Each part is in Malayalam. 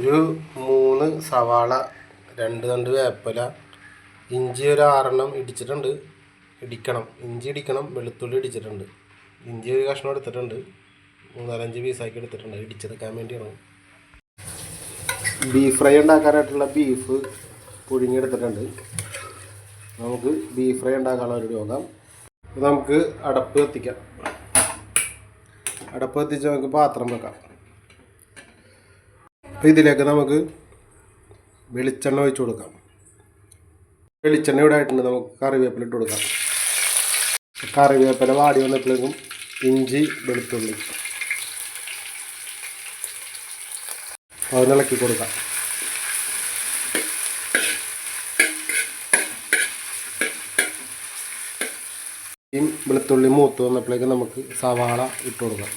ഒരു മൂന്ന് സവാള രണ്ട് തണ്ട് വേപ്പില ഇഞ്ചി ഒരു ആറെണ്ണം ഇടിച്ചിട്ടുണ്ട്. ഇടിക്കണം. ഇഞ്ചി ഇടിക്കണം. വെളുത്തുള്ളി ഇടിച്ചിട്ടുണ്ട്. ഇഞ്ചി ഒരു കഷ്ണം എടുത്തിട്ടുണ്ട്. മൂന്നാലഞ്ച് പീസാക്കി എടുത്തിട്ടുണ്ട്. ഇടിച്ചെടുക്കാൻ വേണ്ടിയാണ്. ബീഫ് ഫ്രൈ ഉണ്ടാക്കാനായിട്ടുള്ള ബീഫ് പുഴുങ്ങിയെടുത്തിട്ടുണ്ട്. നമുക്ക് ബീഫ് ഫ്രൈ ഉണ്ടാക്കാനുള്ള ഒരു രോഗം. നമുക്ക് അടപ്പ് കത്തിക്കാം. അടപ്പ് കത്തിച്ച് നമുക്ക് പാത്രം വെക്കാം. അപ്പോൾ ഇതിലേക്ക് നമുക്ക് വെളിച്ചെണ്ണ ഒഴിച്ചു കൊടുക്കാം. വെളിച്ചെണ്ണ ഇവിടെ ആയിട്ടുണ്ട്. നമുക്ക് കറിവേപ്പില ഇട്ട് കൊടുക്കാം. കറിവേപ്പില വാടി വന്നപ്പോഴേക്കും ഇഞ്ചി വെളുത്തുള്ളി. അതിനിളക്കി കൊടുക്കാം. വെളുത്തുള്ളി മൂത്ത് വന്നപ്പോഴേക്കും നമുക്ക് സവാള ഇട്ട് കൊടുക്കാം.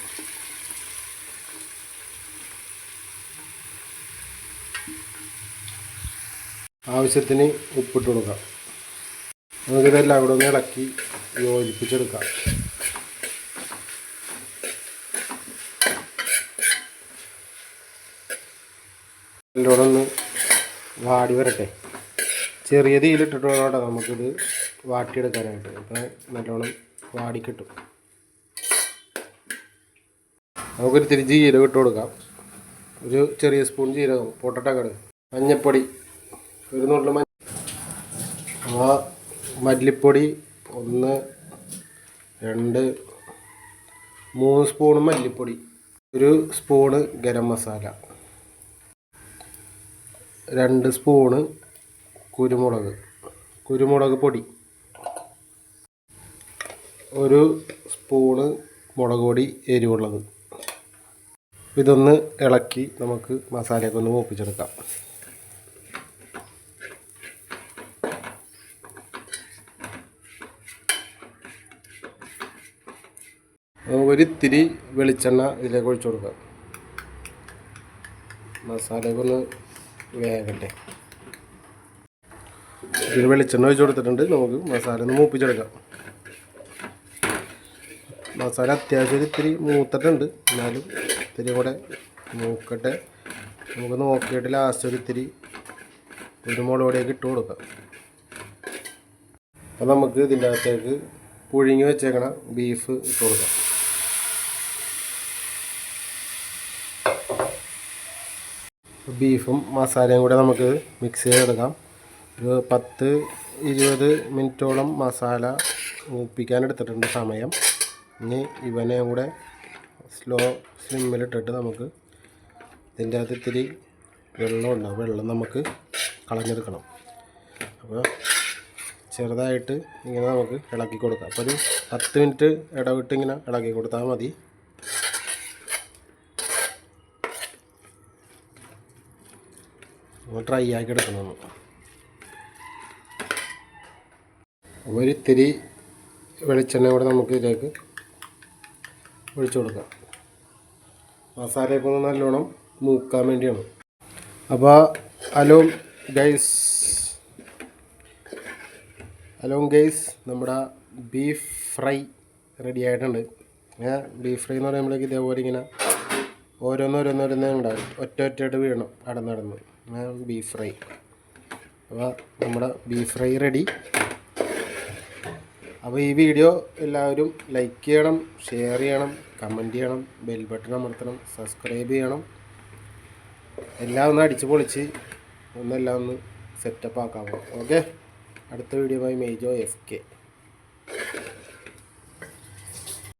ആവശ്യത്തിന് ഉപ്പിട്ട് കൊടുക്കാം. നമുക്കിതെല്ലാം കൂടെ ഒന്ന് ഇളക്കി യോജിപ്പിച്ചെടുക്കാം നല്ലോണം ഒന്ന് വാടി വരട്ടെ. ചെറിയ തീയിലിട്ടിട്ട് നമുക്കിത് വാട്ടിയെടുക്കാനായിട്ട്. അപ്പം നല്ലോണം വാടി കിട്ടും. നമുക്കൊരു തിരി ജീരകം ഇട്ട് കൊടുക്കാം. ഒരു ചെറിയ സ്പൂൺ ജീരകം പൊട്ടട്ടക്കട് മഞ്ഞപ്പൊടി ഒരു നുള്ളു ആ മല്ലിപ്പൊടി ഒന്ന് രണ്ട് മൂന്ന് സ്പൂണ് മല്ലിപ്പൊടി ഒരു സ്പൂണ് ഗരം മസാല രണ്ട് സ്പൂണ് കുരുമുളക് കുരുമുളക് പൊടി ഒരു സ്പൂണ് മുളക് പൊടി എരിവുള്ളത്. ഇതൊന്ന് ഇളക്കി നമുക്ക് മസാലയൊക്കെ ഒന്ന് മൂപ്പിച്ചെടുക്കാം. ഒരിത്തിരി വെളിച്ചെണ്ണ ഇതിലേക്ക് ഒഴിച്ചു കൊടുക്കാം മസാലയൊക്കെ ഒന്ന് വേകട്ടെ ഇതിൽ വെളിച്ചെണ്ണ ഒഴിച്ചു കൊടുത്തിട്ടുണ്ട്. നമുക്ക് മസാല ഒന്ന് മൂപ്പിച്ചെടുക്കാം. മസാല അത്യാവശ്യം ഇത്തിരി മൂത്തിട്ടുണ്ട്. എന്നാലും ഇത്തിരി കൂടെ മൂക്കട്ടെ. നമുക്ക് നോക്കിയിട്ട് ലാസ്റ്റ് ഒരു ഇത്തിരി കുരുമുളക് പൊടിയൊക്കെ ഇട്ട് കൊടുക്കാം. അപ്പോൾ നമുക്ക് ഇതിന്റെ അകത്തേക്ക് പുഴുങ്ങി വെച്ചേക്കണ ബീഫ് ഇട്ട് കൊടുക്കാം. ബീഫും മസാലയും കൂടെ നമുക്ക് മിക്സ് ചെയ്തെടുക്കാം. ഒരു പത്ത് ഇരുപത് മിനിറ്റോളം മസാല മൂപ്പിക്കാൻ എടുത്തിട്ടുണ്ട് സമയം. ഇനി ഇവനെ കൂടെ സ്ലോ സ്ലിമ്മിലിട്ടിട്ട് നമുക്ക് ഇതിന്റെ അകത്ത് ഇത്തിരി വെള്ളം ഉണ്ടാവും. വെള്ളം നമുക്ക് കളഞ്ഞെടുക്കണം. അപ്പോൾ ചെറുതായിട്ട് ഇങ്ങനെ നമുക്ക് ഇളക്കി കൊടുക്കാം. അപ്പോൾ ഒരു പത്ത് മിനിറ്റ് ഇടവിട്ട് ഇങ്ങനെ ഇളക്കി കൊടുത്താൽ മതി. ഡ്രൈ ആക്കി എടുക്കണം ഒരിത്തിരി വെളിച്ചെണ്ണ കൂടെ നമുക്ക് ഇതിലേക്ക് ഒഴിച്ചു കൊടുക്കാം. മസാലയൊക്കെ ഒന്ന് നല്ലോണം മൂക്കാൻ വേണ്ടിയാണ്. അപ്പോൾ ഹലോ ഗൈസ് ഹലോ ഗൈസ് നമ്മുടെ ബീഫ് ഫ്രൈ റെഡി ആയിട്ടുണ്ട്. ബീഫ് ഫ്രൈ എന്ന് പറയുമ്പോഴേക്ക് ഇതേപോലെ ഇങ്ങനെ ഓരോന്നോരോന്നോരോന്നേ ഉണ്ടാവും. ഒറ്റ ഒറ്റയായിട്ട് വീഴണം നടന്ന് നടന്ന്. ബീഫ് ഫ്രൈ അപ്പോൾ നമ്മുടെ ബീഫ് ഫ്രൈ റെഡി അപ്പോൾ ഈ വീഡിയോ എല്ലാവരും ലൈക്ക് ചെയ്യണം ഷെയർ ചെയ്യണം കമന്റ് ചെയ്യണം ബെൽ ബട്ടൺ അമർത്തണം സബ്സ്ക്രൈബ് ചെയ്യണം. എല്ലാം ഒന്ന് അടിച്ച് പൊളിച്ച് ഒന്നെല്ലാം ഒന്ന് സെറ്റപ്പ് ആക്കാമോ? ഓക്കെ അടുത്ത video bye Mejo F K